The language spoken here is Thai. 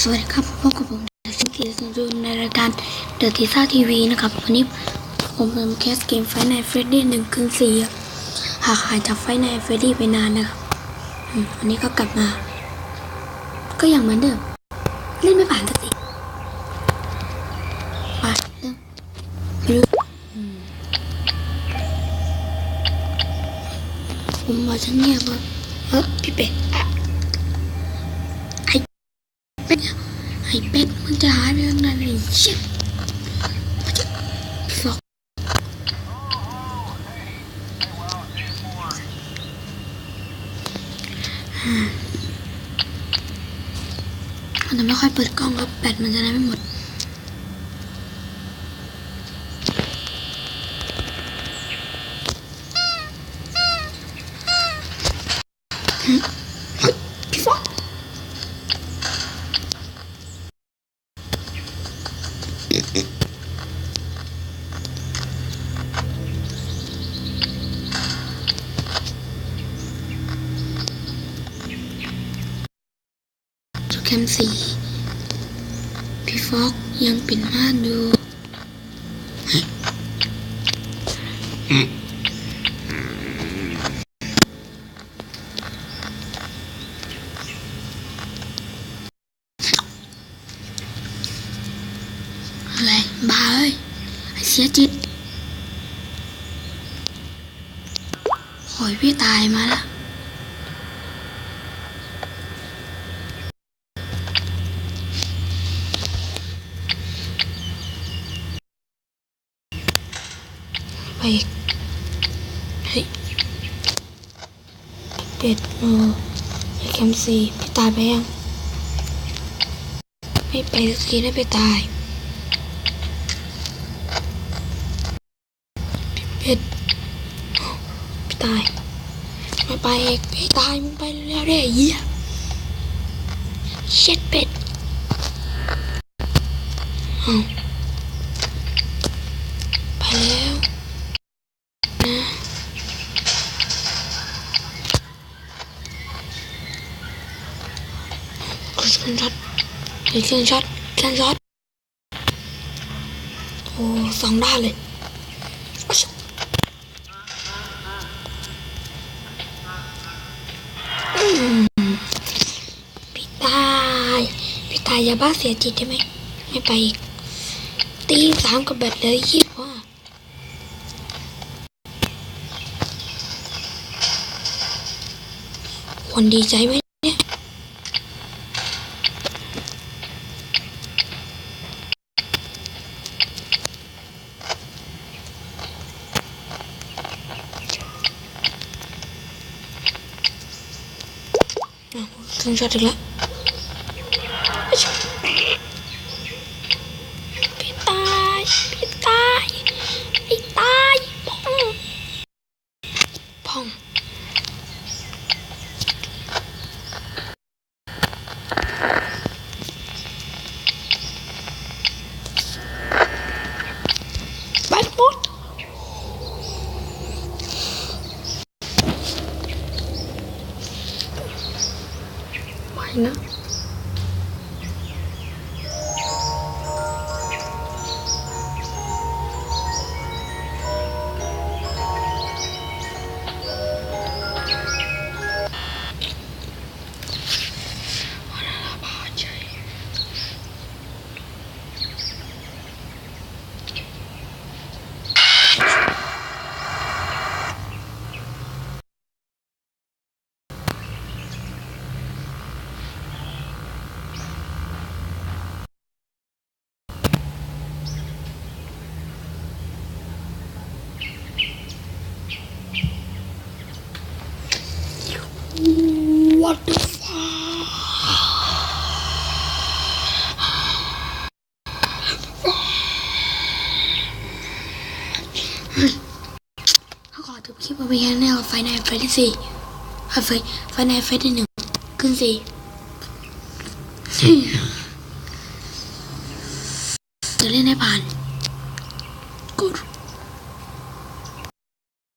สวัสดีครับพบกับผมชิคกี้สันจูนในรายการเดอะทีซ่าทีวีนะครับ วันนี้ผมเริ่มแคสเกมไฟในเฟรดดี้หนึ่งคืนสี่หากหายจากไฟในเฟรดดี้ไปนานนะครับอันนี้ก็กลับมา ก็ยังเหมือนเดิม เล่นไม่ผ่านสักทีไปเริ่มไม่รู้อืมผมมาจะเงียบว่าเออพี่เป็ดไอ้เป็ด ไอ้เป็ดมันจะหายไปตั้งนานเลยเชี่ยฟอกมันจะไม่ค่อยเปิดกล้องครับแบตมันจะได้ไม่หมดพี่ฟอก จุดแคมสีพี่ฟ อะไรบ้าเอ้ยเสียจิตโอยพี่ตายมาแล้วไปอีกเฮ้ยเป็ดโนไอแคมซีพี่ตายไปยัง ไม่ไปสักทีได้ไปตาย เป็ดพี่ตายไม่ไปเอกพี่ตายมึงไปแล้วได้เหี้ยเช็ดเป็ดไปแล้วกดเครื่องช็อตเฮ้ยเครื่องช็อตเครื่องช็อตโอ้สองด้านเลยายพี่ตายอย่าบ้าเสียจิตได้ไหมไม่ไปอีก ตีสามกับแบตเลยยี่สิบว่าคนดีใจไหมเนี่ยอะเครื่งช็อตอีกแล้ว พี่ตายพี่ตายพ่องพ่อง ไปหมดไปนะ What the fuck เขาขอจบคลิปเอาไปแค่นี้ไฟในไฟที่สี่ไฟไฟในไฟที่หนึ่งขึ้นสี่จะเล่นให้ผ่าน